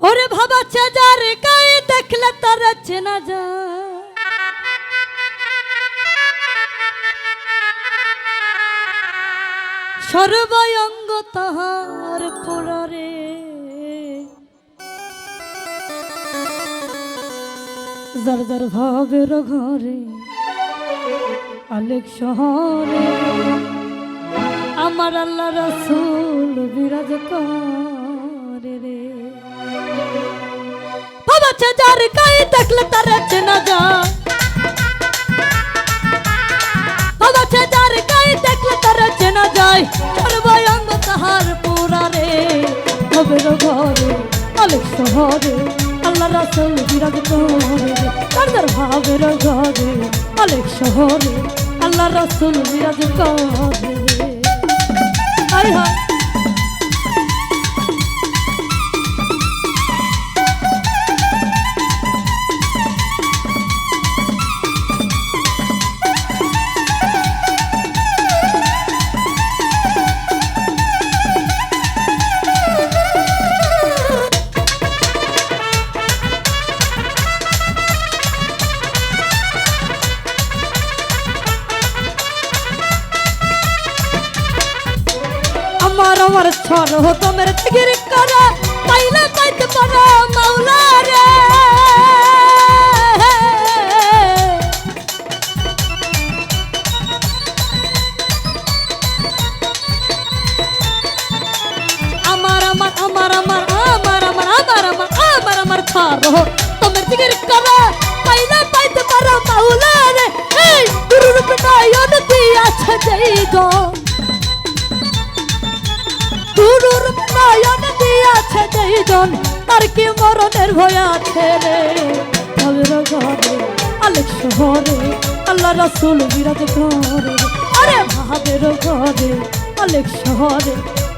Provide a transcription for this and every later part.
ওরে ভাবা যার গায়ে দেখলে তার চেনা যায় সর্বঙ্গ তাহার পুররে যার যার ভাবের ঘরে আলেক শহরে, আমার আল্লাহ রসুল বিরাজ করে রে। বাবা যার গায়ে দেখলে তার চেনা যায় বাবা যার গায়ে তার চেনা যায়। তাহার পুরারে ভবের ঘরে আলেক শহরে, আল্লাহ রাসুল বিরাজ করে। তার যার ভাবের ঘরে আলেক শহরে, আল্লাহ রাসুল বিরাজ করে। হায়। আমার ছর হতো মেরে টিগির করা, পাইলে পাইতে পারো মাওলা রে। আমার আমার আমার আমার আমার আমার আমার আমার আমার আমার ছর তোমার টিগির করা, পাইলে পাইতে যেইজন তার কি মরণের ভয় আছে রে? ঘরে আলেক শহরে, আল্লাহ রাসুল বিরাজ করে। আরে ভাবের ঘরে আলেক শহরে,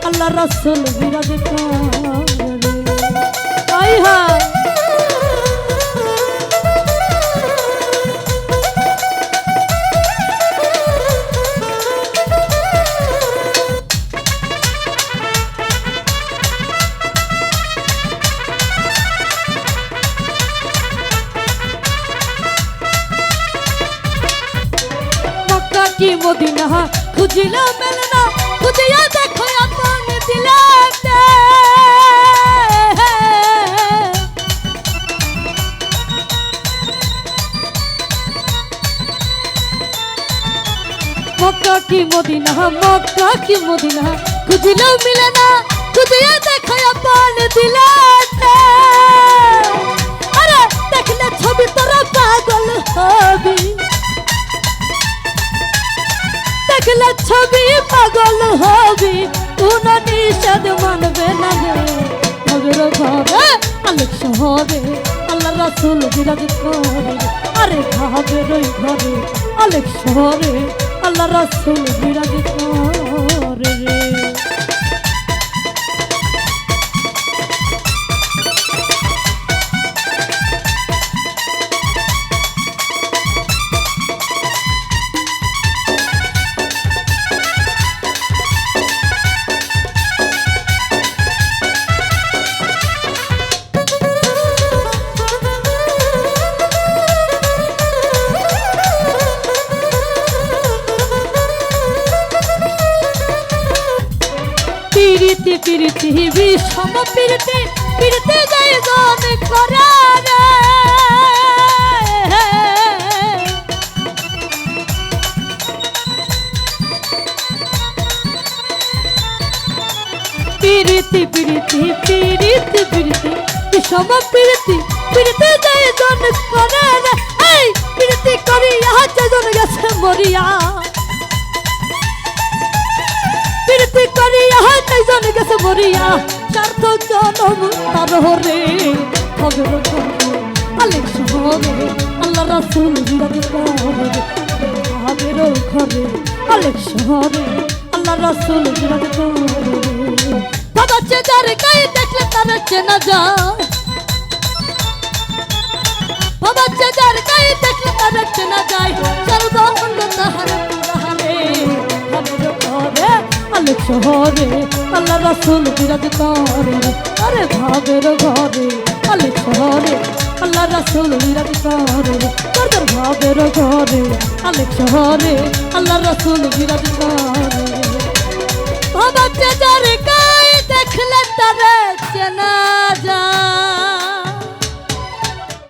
আল্লাহ রাসুল বিরাজ করে। কি মদিনা খুঁজিলা মেলে না খুঁজিয়া দেখো আপন দিলাতে মক্কা কি মদিনা মক্কা কি মদিনা খুঁজিলেও মিলে না খুঁজিয়া দেখো আপন দিলাতে দেখলে ছবি পাগল হবি, কোন নিষেধ মানবে না রে। ভবের ঘরে আলেক শহরে আল্লাহ রাসুল বিরাজ করে আরে ভাবের রই ঘরে আলেক শহরে আল্লাহ রাসুল বিরাজ করে রে পিরিতি বিষম পিরিতি পিরিতি যাই জন করারে পিরিতি পিরিতি পিরিতি পিরিতি, বিষম পিরিতি যাই জন চাইজন কার তো স্বার্থ জনম তার হরে। খবর আলেক শহরে আল্লাহ রাসুল ভাবের ঘরে। আলে শহরে আল্লাহ রাসুল বাবা চেদার গায়ে দেখলে তার চেনা যায় শহরে আল্লাহ রসুল বিরাজ করে। আরে ভাবের ঘরে, আলি শহরে আল্লাহ রসুল বিরাজ করে। তোদের ভাবের ঘরে, আলি শহরে আল্লাহ রসুল বিরাজ করে। বাবা চেজারে কায় দেখলে তবে চেনা যা